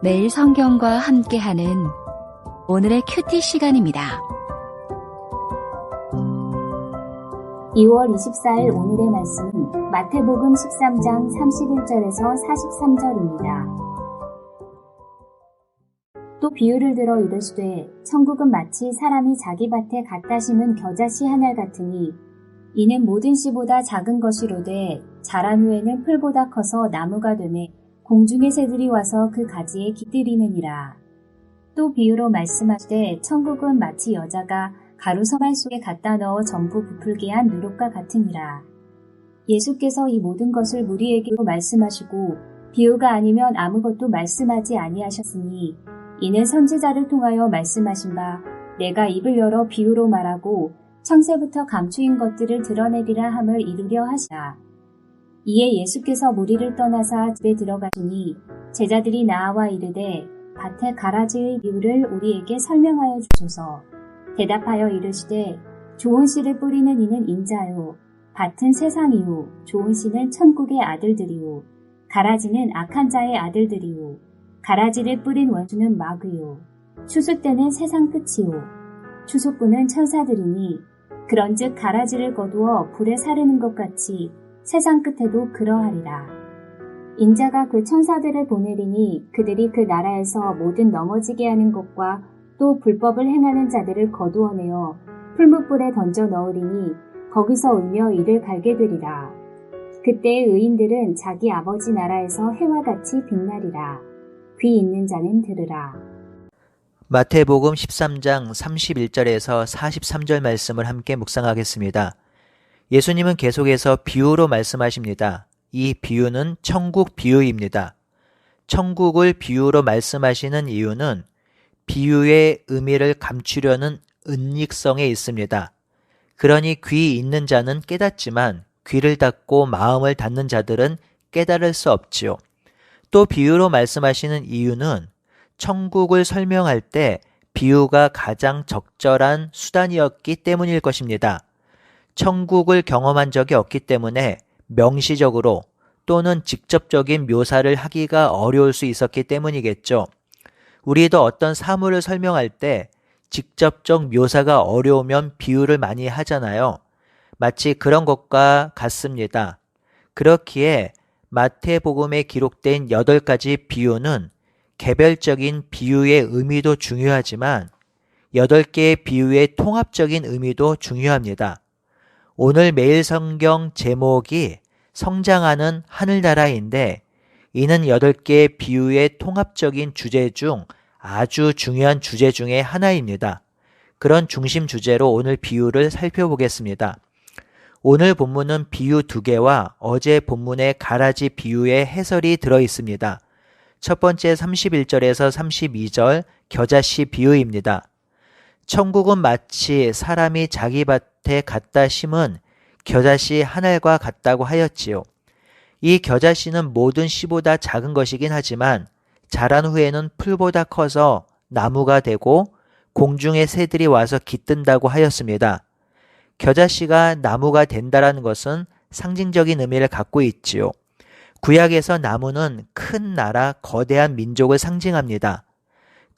매일 성경과 함께하는 오늘의 큐티 시간입니다. 2월 24일 오늘의 말씀은 마태복음 13장 31절에서 43절입니다. 또 비유를 들어 이르시되 천국은 마치 사람이 자기 밭에 갖다 심은 겨자씨 한 알 같으니 이는 모든 씨보다 작은 것이로되 자란 후에는 풀보다 커서 나무가 되매 공중의 새들이 와서 그 가지에 깃들이느니라. 또 비유로 말씀하시되 천국은 마치 여자가 가루 서말 속에 갖다 넣어 전부 부풀게 한 누룩과 같으니라. 예수께서 이 모든 것을 무리에게로 말씀하시고 비유가 아니면 아무것도 말씀하지 아니하셨으니 이는 선지자를 통하여 말씀하신 바 내가 입을 열어 비유로 말하고 창세부터 감추인 것들을 드러내리라 함을 이루려 하시라. 이에 예수께서 무리를 떠나사 집에 들어가시니 제자들이 나와 이르되 밭에 가라지의 비유를 우리에게 설명하여 주소서. 대답하여 이르시되 좋은 씨를 뿌리는 이는 인자요. 밭은 세상이요. 좋은 씨는 천국의 아들들이요. 가라지는 악한 자의 아들들이요. 가라지를 뿌린 원수는 마귀요. 추수 때는 세상 끝이요. 추수꾼은 천사들이니 그런즉 가라지를 거두어 불에 사르는 것 같이 세상 끝에도 그러하리라. 인자가 그 천사들을 보내리니 그들이 그 나라에서 모든 넘어지게 하는 것과 또 불법을 행하는 자들을 거두어내어 풀무불에 던져 넣으리니 거기서 울며 이를 갈게 되리라. 그때의 의인들은 자기 아버지 나라에서 해와 같이 빛나리라. 귀 있는 자는 들으라. 마태복음 13장 31절에서 43절 말씀을 함께 묵상하겠습니다. 예수님은 계속해서 비유로 말씀하십니다. 이 비유는 천국 비유입니다. 천국을 비유로 말씀하시는 이유는 비유의 의미를 감추려는 은닉성에 있습니다. 그러니 귀 있는 자는 깨닫지만 귀를 닫고 마음을 닫는 자들은 깨달을 수 없지요. 또 비유로 말씀하시는 이유는 천국을 설명할 때 비유가 가장 적절한 수단이었기 때문일 것입니다. 천국을 경험한 적이 없기 때문에 명시적으로 또는 직접적인 묘사를 하기가 어려울 수 있었기 때문이겠죠. 우리도 어떤 사물을 설명할 때 직접적 묘사가 어려우면 비유를 많이 하잖아요. 마치 그런 것과 같습니다. 그렇기에 마태복음에 기록된 8가지 비유는 개별적인 비유의 의미도 중요하지만 8개의 비유의 통합적인 의미도 중요합니다. 오늘 매일 성경 제목이 성장하는 하늘나라인데 이는 8개의 비유의 통합적인 주제 중 아주 중요한 주제 중의 하나입니다. 그런 중심 주제로 오늘 비유를 살펴보겠습니다. 오늘 본문은 비유 두 개와 어제 본문의 가라지 비유의 해설이 들어 있습니다. 첫 번째 31절에서 32절 겨자씨 비유입니다. 천국은 마치 사람이 자기 밭에 갖다 심은 겨자씨 한 알과 같다고 하였지요. 이 겨자씨는 모든 씨보다 작은 것이긴 하지만 자란 후에는 풀보다 커서 나무가 되고 공중의 새들이 와서 깃든다고 하였습니다. 겨자씨가 나무가 된다라는 것은 상징적인 의미를 갖고 있지요. 구약에서 나무는 큰 나라, 거대한 민족을 상징합니다.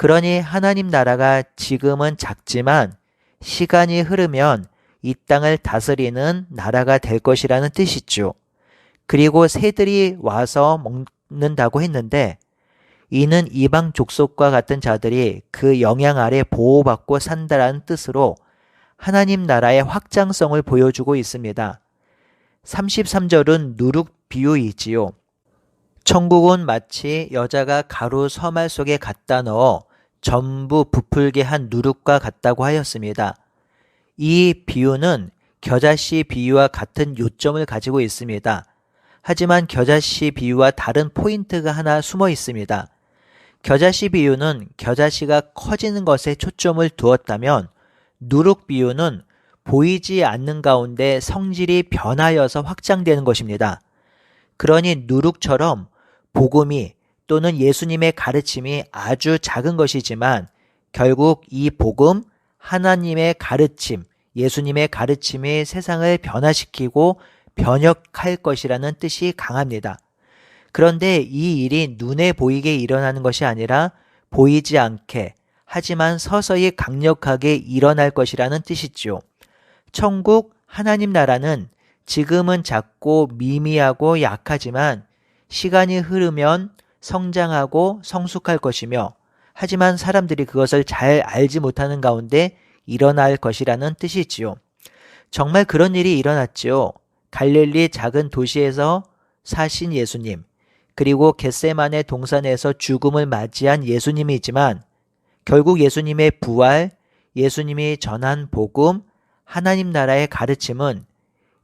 그러니 하나님 나라가 지금은 작지만 시간이 흐르면 이 땅을 다스리는 나라가 될 것이라는 뜻이죠. 그리고 새들이 와서 먹는다고 했는데 이는 이방 족속과 같은 자들이 그 영향 아래 보호받고 산다라는 뜻으로 하나님 나라의 확장성을 보여주고 있습니다. 33절은 누룩 비유이지요. 천국은 마치 여자가 가루 서말 속에 갖다 넣어 전부 부풀게 한 누룩과 같다고 하였습니다. 이 비유는 겨자씨 비유와 같은 요점을 가지고 있습니다. 하지만 겨자씨 비유와 다른 포인트가 하나 숨어 있습니다. 겨자씨 비유는 겨자씨가 커지는 것에 초점을 두었다면 누룩 비유는 보이지 않는 가운데 성질이 변하여서 확장되는 것입니다. 그러니 누룩처럼 복음이 또는 예수님의 가르침이 아주 작은 것이지만 결국 이 복음, 하나님의 가르침, 예수님의 가르침이 세상을 변화시키고 변혁할 것이라는 뜻이 강합니다. 그런데 이 일이 눈에 보이게 일어나는 것이 아니라 보이지 않게 하지만 서서히 강력하게 일어날 것이라는 뜻이죠. 천국 하나님 나라는 지금은 작고 미미하고 약하지만 시간이 흐르면 성장하고 성숙할 것이며 하지만 사람들이 그것을 잘 알지 못하는 가운데 일어날 것이라는 뜻이지요. 정말 그런 일이 일어났지요. 갈릴리 작은 도시에서 사신 예수님, 그리고 겟세만의 동산에서 죽음을 맞이한 예수님이지만 결국 예수님의 부활, 예수님이 전한 복음, 하나님 나라의 가르침은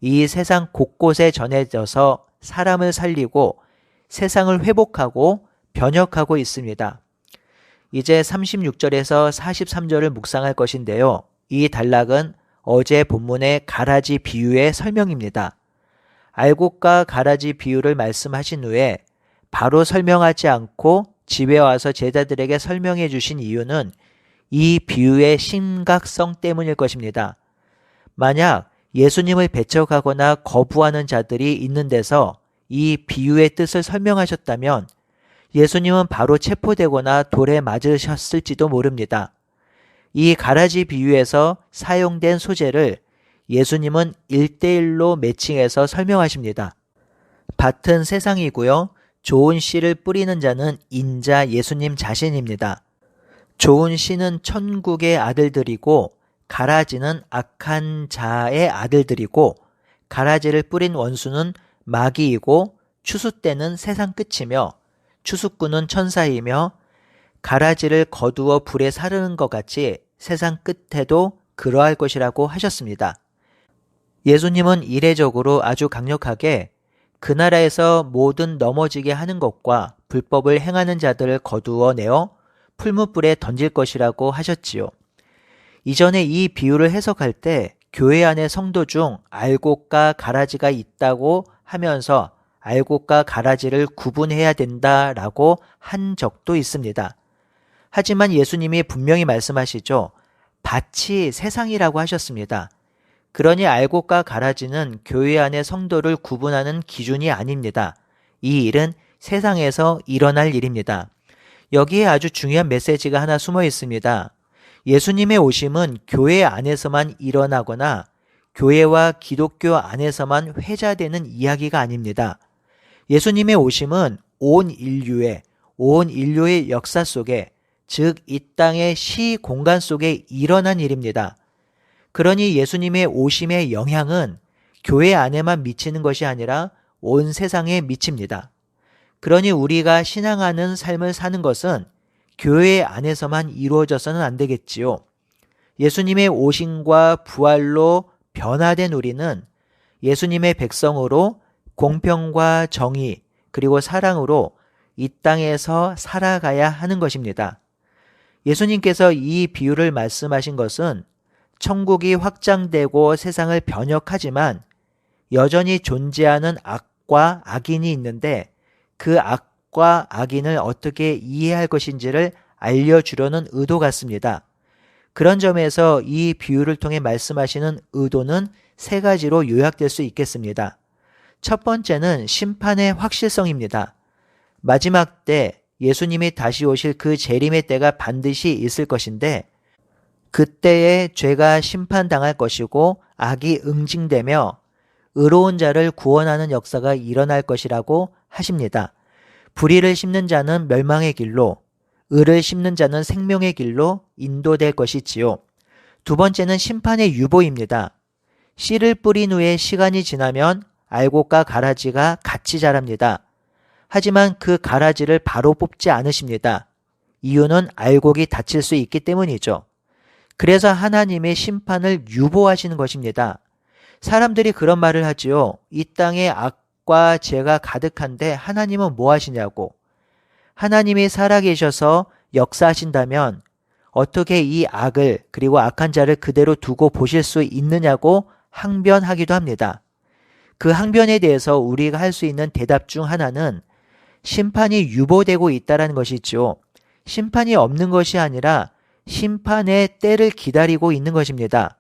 이 세상 곳곳에 전해져서 사람을 살리고 세상을 회복하고 변혁하고 있습니다. 이제 36절에서 43절을 묵상할 것인데요. 이 단락은 어제 본문의 가라지 비유의 설명입니다. 알곡과 가라지 비유를 말씀하신 후에 바로 설명하지 않고 집에 와서 제자들에게 설명해 주신 이유는 이 비유의 심각성 때문일 것입니다. 만약 예수님을 배척하거나 거부하는 자들이 있는 데서 이 비유의 뜻을 설명하셨다면 예수님은 바로 체포되거나 돌에 맞으셨을지도 모릅니다. 이 가라지 비유에서 사용된 소재를 예수님은 일대일로 매칭해서 설명하십니다. 밭은 세상이고요. 좋은 씨를 뿌리는 자는 인자 예수님 자신입니다. 좋은 씨는 천국의 아들들이고 가라지는 악한 자의 아들들이고 가라지를 뿌린 원수는 마귀이고 추수 때는 세상 끝이며 추수꾼은 천사이며 가라지를 거두어 불에 사르는 것 같이 세상 끝에도 그러할 것이라고 하셨습니다. 예수님은 이례적으로 아주 강력하게 그 나라에서 모든 넘어지게 하는 것과 불법을 행하는 자들을 거두어 내어 풀무불에 던질 것이라고 하셨지요. 이전에 이 비유를 해석할 때 교회 안에 성도 중 알곡과 가라지가 있다고 하면서 알곡과 가라지를 구분해야 된다라고 한 적도 있습니다. 하지만 예수님이 분명히 말씀하시죠. 밭이 세상이라고 하셨습니다. 그러니 알곡과 가라지는 교회 안의 성도를 구분하는 기준이 아닙니다. 이 일은 세상에서 일어날 일입니다. 여기에 아주 중요한 메시지가 하나 숨어 있습니다. 예수님의 오심은 교회 안에서만 일어나거나 교회와 기독교 안에서만 회자되는 이야기가 아닙니다. 예수님의 오심은 온 인류의 온 인류의 역사 속에 즉 이 땅의 시 공간 속에 일어난 일입니다. 그러니 예수님의 오심의 영향은 교회 안에만 미치는 것이 아니라 온 세상에 미칩니다. 그러니 우리가 신앙하는 삶을 사는 것은 교회 안에서만 이루어져서는 안 되겠지요. 예수님의 오심과 부활로 변화된 우리는 예수님의 백성으로 공평과 정의 그리고 사랑으로 이 땅에서 살아가야 하는 것입니다. 예수님께서 이 비유를 말씀하신 것은 천국이 확장되고 세상을 변혁하지만 여전히 존재하는 악과 악인이 있는데 그 악과 악인을 어떻게 이해할 것인지를 알려주려는 의도 같습니다. 그런 점에서 이 비유를 통해 말씀하시는 의도는 세 가지로 요약될 수 있겠습니다. 첫 번째는 심판의 확실성입니다. 마지막 때 예수님이 다시 오실 그 재림의 때가 반드시 있을 것인데 그때에 죄가 심판당할 것이고 악이 응징되며 의로운 자를 구원하는 역사가 일어날 것이라고 하십니다. 불의를 심는 자는 멸망의 길로, 의를 심는 자는 생명의 길로 인도될 것이지요. 두 번째는 심판의 유보입니다. 씨를 뿌린 후에 시간이 지나면 알곡과 가라지가 같이 자랍니다. 하지만 그 가라지를 바로 뽑지 않으십니다. 이유는 알곡이 다칠 수 있기 때문이죠. 그래서 하나님의 심판을 유보하시는 것입니다. 사람들이 그런 말을 하지요. 이 땅에 악과 죄가 가득한데 하나님은 뭐 하시냐고. 하나님이 살아계셔서 역사하신다면 어떻게 이 악을 그리고 악한 자를 그대로 두고 보실 수 있느냐고 항변하기도 합니다. 그 항변에 대해서 우리가 할 수 있는 대답 중 하나는 심판이 유보되고 있다는 것이죠. 심판이 없는 것이 아니라 심판의 때를 기다리고 있는 것입니다.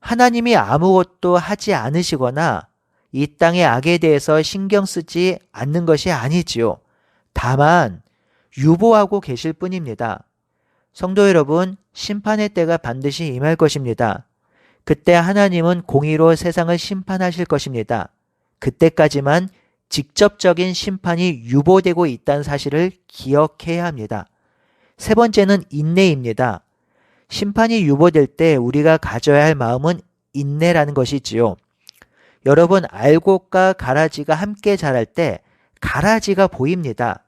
하나님이 아무것도 하지 않으시거나 이 땅의 악에 대해서 신경 쓰지 않는 것이 아니지요. 다만 유보하고 계실 뿐입니다. 성도 여러분, 심판의 때가 반드시 임할 것입니다. 그때 하나님은 공의로 세상을 심판하실 것입니다. 그때까지만 직접적인 심판이 유보되고 있다는 사실을 기억해야 합니다. 세 번째는 인내입니다. 심판이 유보될 때 우리가 가져야 할 마음은 인내라는 것이지요. 여러분, 알곡과 가라지가 함께 자랄 때 가라지가 보입니다.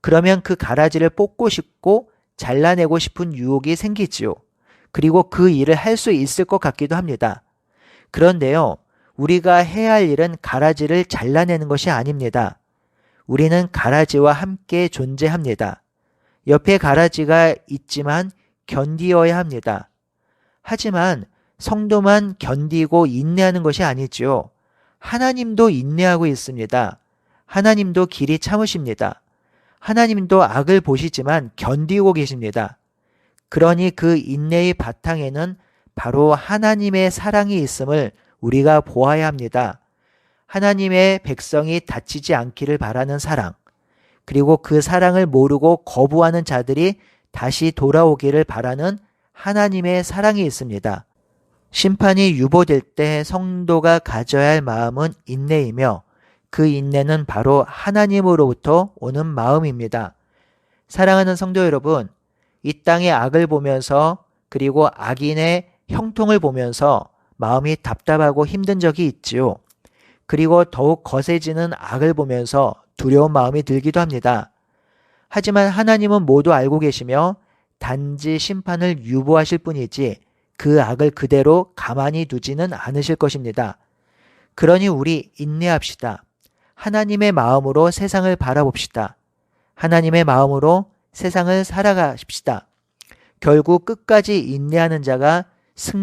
그러면 그 가라지를 뽑고 싶고 잘라내고 싶은 유혹이 생기지요. 그리고 그 일을 할 수 있을 것 같기도 합니다. 그런데요, 우리가 해야 할 일은 가라지를 잘라내는 것이 아닙니다. 우리는 가라지와 함께 존재합니다. 옆에 가라지가 있지만 견디어야 합니다. 하지만 성도만 견디고 인내하는 것이 아니지요. 하나님도 인내하고 있습니다. 하나님도 길이 참으십니다. 하나님도 악을 보시지만 견디고 계십니다. 그러니 그 인내의 바탕에는 바로 하나님의 사랑이 있음을 우리가 보아야 합니다. 하나님의 백성이 다치지 않기를 바라는 사랑, 그리고 그 사랑을 모르고 거부하는 자들이 다시 돌아오기를 바라는 하나님의 사랑이 있습니다. 심판이 유보될 때 성도가 가져야 할 마음은 인내이며 그 인내는 바로 하나님으로부터 오는 마음입니다. 사랑하는 성도 여러분, 이 땅의 악을 보면서 그리고 악인의 형통을 보면서 마음이 답답하고 힘든 적이 있지요. 그리고 더욱 거세지는 악을 보면서 두려운 마음이 들기도 합니다. 하지만 하나님은 모두 알고 계시며 단지 심판을 유보하실 뿐이지 그 악을 그대로 가만히 두지는 않으실 것입니다. 그러니 우리 인내합시다. 하나님의 마음으로 세상을 바라봅시다. 하나님의 마음으로 세상을 살아가십시다. 결국 끝까지 인내하는 자가 승